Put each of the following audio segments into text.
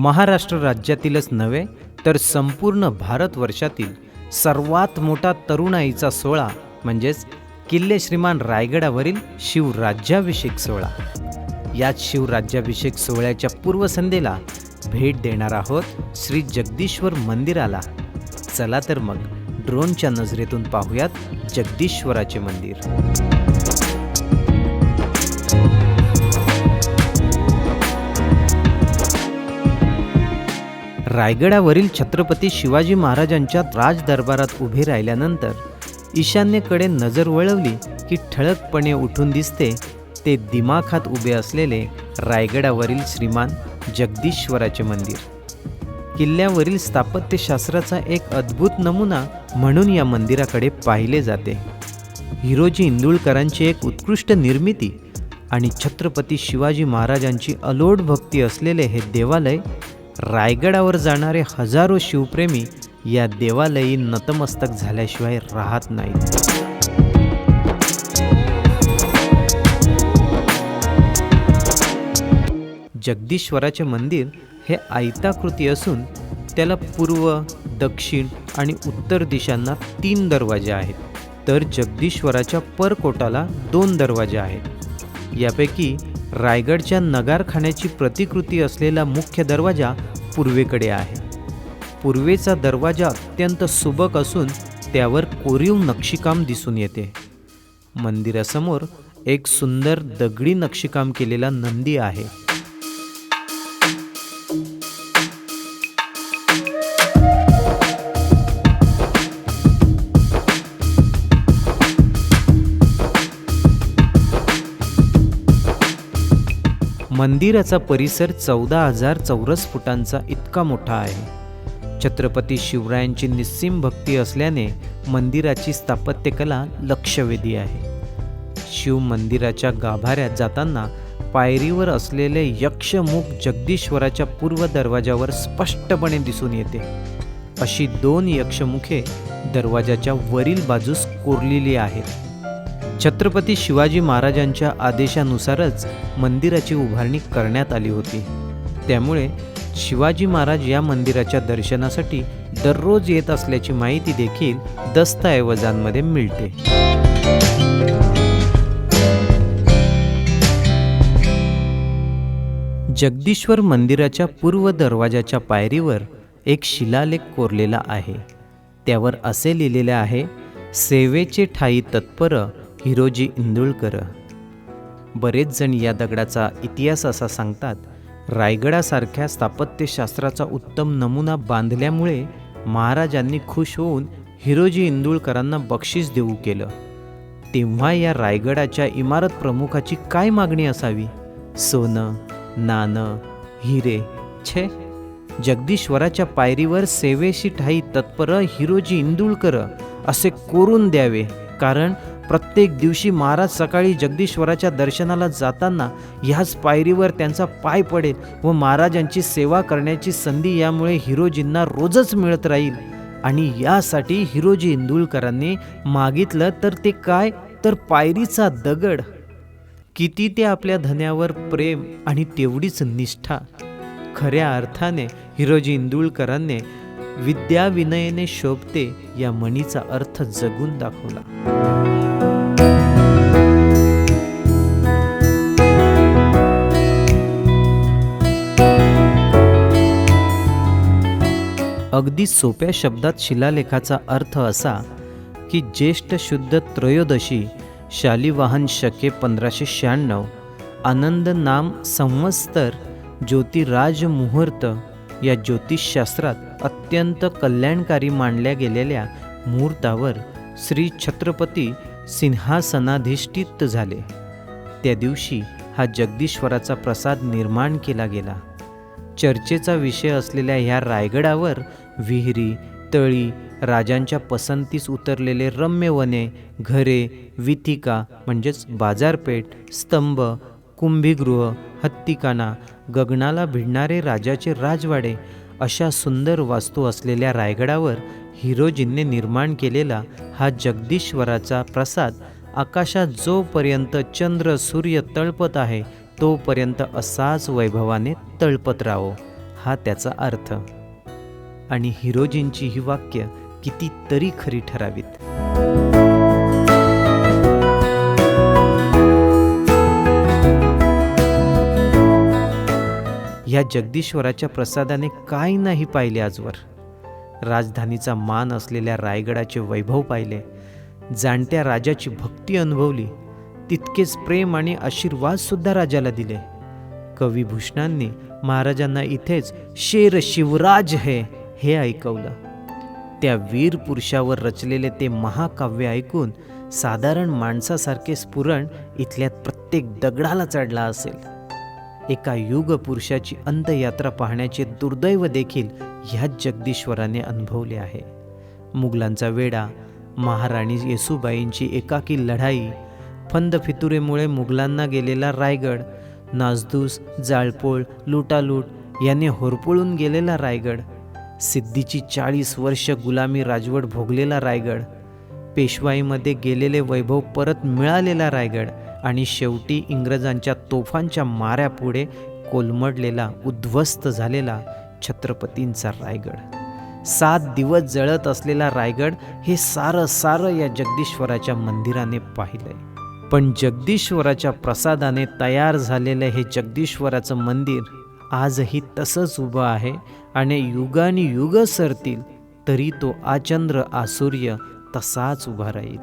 महाराष्ट्र राज्यातीलच नव्हे तर संपूर्ण भारतवर्षातील सर्वात मोठा तरुणाईचा सोहळा म्हणजेच किल्ले श्रीमान रायगडावरील शिवराज्याभिषेक सोहळा. याच शिवराज्याभिषेक सोहळ्याच्या पूर्वसंध्येला भेट देणार आहोत श्री जगदीश्वर मंदिराला. चला तर मग ड्रोनच्या नजरेतून पाहूयात जगदीश्वराचे मंदिर. रायगडावरील छत्रपती शिवाजी महाराजांच्या राजदरबारात उभे राहिल्यानंतर ईशान्येकडे नजर वळवली की ठळकपणे उठून दिसते ते दिमाखात उभे असलेले रायगडावरील श्रीमान जगदीश्वराचे मंदिर. किल्ल्यावरील स्थापत्यशास्त्राचा एक अद्भुत नमुना म्हणून या मंदिराकडे पाहिले जाते. हिरोजी इंदुळकरांची एक उत्कृष्ट निर्मिती आणि छत्रपती शिवाजी महाराजांची अलोट भक्ती असलेले हे देवालय रायगडावर जाणारे हजारो शिवप्रेमी या देवालयी नतमस्तक झाल्याशिवाय राहत नाहीत. जगदीश्वराचे मंदिर हे आयताकृती असून त्याला पूर्व दक्षिण आणि उत्तर दिशांना तीन दरवाजे आहेत. तर जगदीश्वराच्या परकोटाला दोन दरवाजे आहेत. यापैकी रायगडच्या नगारखान्याची प्रतिकृती असलेला मुख्य दरवाजा पूर्वेकडे आहे. पूर्वेचा दरवाजा अत्यंत सुबक असून त्यावर कोरीव नक्षीकाम दिसून येते. मंदिरासमोर एक सुंदर दगडी नक्षीकाम केलेला नंदी आहे. मंदिराचा परिसर चौदा हजार चौरस फुटांचा इतका मोठा आहे. छत्रपती शिवरायांची निस्सीम भक्ती असल्याने मंदिराची स्थापत्यकला लक्षवेधी आहे. शिव मंदिराच्या गाभाऱ्यात जाताना पायरीवर असलेले यक्षमुख जगदीश्वराच्या पूर्व दरवाजावर स्पष्टपणे दिसून येते. अशी दोन यक्षमुखे दरवाजाच्या वरील बाजूस कोरलेली आहेत. छत्रपती शिवाजी महाराजांच्या आदेशानुसारच मंदिराची उभारणी करण्यात आली होती. त्यामुळे शिवाजी महाराज या मंदिराच्या दर्शनासाठी दररोज येत असल्याची माहिती देखील दस्तऐवजांमध्ये मिळते. जगदीश्वर मंदिराच्या पूर्व दरवाजाच्या पायरीवर एक शिलालेख कोरलेला आहे. त्यावर असे लिहिलेले आहे सेवेचे ठाई तत्पर हिरोजी इंदुळकर. बरेच जण या दगडाचा इतिहास असा सांगतात रायगडासारख्या स्थापत्यशास्त्राचा उत्तम नमुना बांधल्यामुळे महाराजांनी खुश होऊन हिरोजी इंदुळकरांना बक्षीस देऊ केलं. तेव्हा या रायगडाच्या इमारत प्रमुखाची काय मागणी असावी? सोनं नाणं हिरे छे. जगदीश्वराच्या पायरीवर सेवेशी ठाई तत्पर हिरोजी इंदुळकर असे कोरून द्यावे कारण प्रत्येक दिवशी महाराज सकाळी जगदीश्वराच्या दर्शनाला जाताना ह्याच पायरीवर त्यांचा पाय पडेल व महाराजांची सेवा करण्याची संधी यामुळे हिरोजींना रोजच मिळत राहील. आणि यासाठी हिरोजी इंदुळकरांनी मागितलं तर ते काय? तर पायरीचा दगड. किती ते आपल्या धन्यावर प्रेम आणि तेवढीच निष्ठा. खऱ्या अर्थाने हिरोजी इंदुळकरांनी विद्या विनयने शोभते या म्हणीचा अर्थ जगून दाखवला. अगदी सोप्या शब्दात शिलालेखाचा अर्थ असा की ज्येष्ठ शुद्ध त्रयोदशी शालिवाहन शके पंधराशे शहाण्णव आनंद नाम संवत्सर ज्योतिराज मुहूर्त या ज्योतिषशास्त्रात अत्यंत कल्याणकारी मानल्या गेलेल्या मुहूर्तावर श्री छत्रपती सिंहासनाधिष्ठित झाले. त्या दिवशी हा जगदीश्वराचा प्रसाद निर्माण केला गेला. चर्चेचा विषय असलेल्या ह्या रायगडावर विहिरी तळी राजांच्या पसंतीस उतरलेले रम्य वने घरे विथिका म्हणजेच बाजारपेठ स्तंभ कुंभीगृह हत्तीकाना गगनाला भिडणारे राजाचे राजवाडे अशा सुंदर वास्तू असलेल्या रायगडावर हिरोजींनी निर्माण केलेला हा जगदीश्वराचा प्रसाद आकाशात जोपर्यंत चंद्र सूर्य तळपत आहे तोपर्यंत असाच वैभवाने तळपत राहो हा त्याचा अर्थ. आणि हिरोजींची ही वाक्य कितीतरी खरी ठरावीत. या जगदीश्वराच्या प्रसादाने काय नाही पाहिले आजवर? राजधानीचा मान असलेल्या रायगडाचे वैभव पाहिले. जाणत्या राजाची भक्ती अनुभवली. तितकेच प्रेम आणि आशीर्वाद सुद्धा राजाला दिले. कविभूषणांनी महाराजांना इथेच शेर शिवराज है. हे ऐकवलं. त्या वीर पुरुषावर रचलेले ते महाकाव्य ऐकून साधारण माणसासारखे स्फुरण इथल्या प्रत्येक दगडाला चढला असेल. एका युग पुरुषाची अंतयात्रा पाहण्याचे दुर्दैव देखील ह्याच जगदीश्वराने अनुभवले आहे. मुघलांचा वेडा महाराणी येसुबाईंची एकाकी लढाई फंद फितुरेमुळे मुघलांना गेलेला रायगड नासधूस जाळपोळ लुटालूट याने होरपळून गेलेला रायगड सिद्धीची चाळीस वर्ष गुलामी राजवट भोगलेला रायगड. पेशवाईमध्ये गेलेले वैभव परत मिळालेला रायगड आणि शेवटी इंग्रजांच्या तोफांच्या माऱ्यापुढे कोलमडलेला उद्ध्वस्त झालेला छत्रपतींचा रायगड. सात दिवस जळत असलेला रायगड हे सारं सारं या जगदीश्वराच्या मंदिराने पाहिलंय. पण जगदीश्वराच्या प्रसादाने तयार झालेलं हे जगदीश्वराचं मंदिर आजही तसंच उभं आहे आणि युगानी युग सरतील तरी तो आचंद्र आसूर्य तसाच उभा राहील.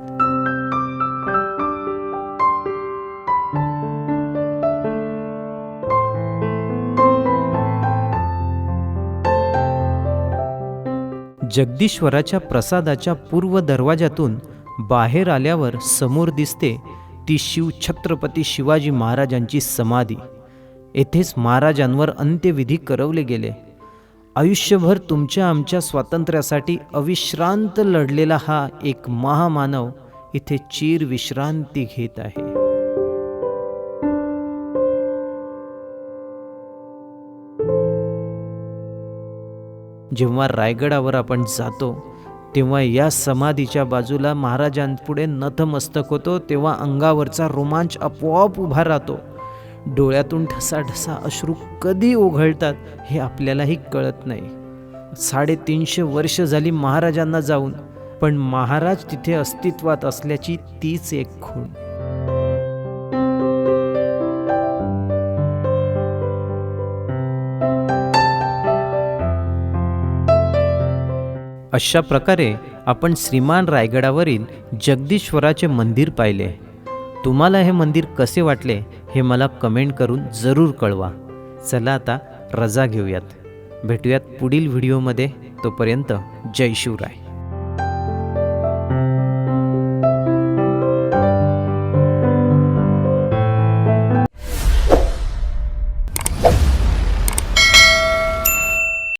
जगदीश्वराच्या प्रसादाच्या पूर्व दरवाजातून बाहेर आल्यावर समोर दिसते ती शिव छत्रपती शिवाजी महाराजांची समाधी. येथेच महाराजांवर अंत्यविधी करवले गेले. आयुष्यभर तुमच्या आमच्या स्वातंत्र्यासाठी अविश्रांत लढलेला हा एक महामानव इथे चीर विश्रांती घेत आहे. जेव्हा रायगडावर आपण जातो तेव्हा या समाधीच्या बाजूला महाराजांपुढे नतमस्तक होतो तेव्हा अंगावरचा रोमांच आपोआप उभा राहतो. डोळ्यातून ठसाठसा अश्रू कधी ओघळतात हे आपल्यालाही कळत नाही. साडेतीनशे वर्ष झाली महाराजांना जाऊन पण महाराज तिथे अस्तित्वात असल्याची तीच एक खूण. अशा प्रकारे आपण श्रीमान रायगडावरील जगदीश्वराचे मंदिर पाहिले. तुम्हाला हे मंदिर कसे वाटले हे मला कमेंट करून जरूर कळवा. चला आता रजा घेऊयात. भेटूयात पुढील व्हिडिओमध्ये. तोपर्यंत जय शिवराय.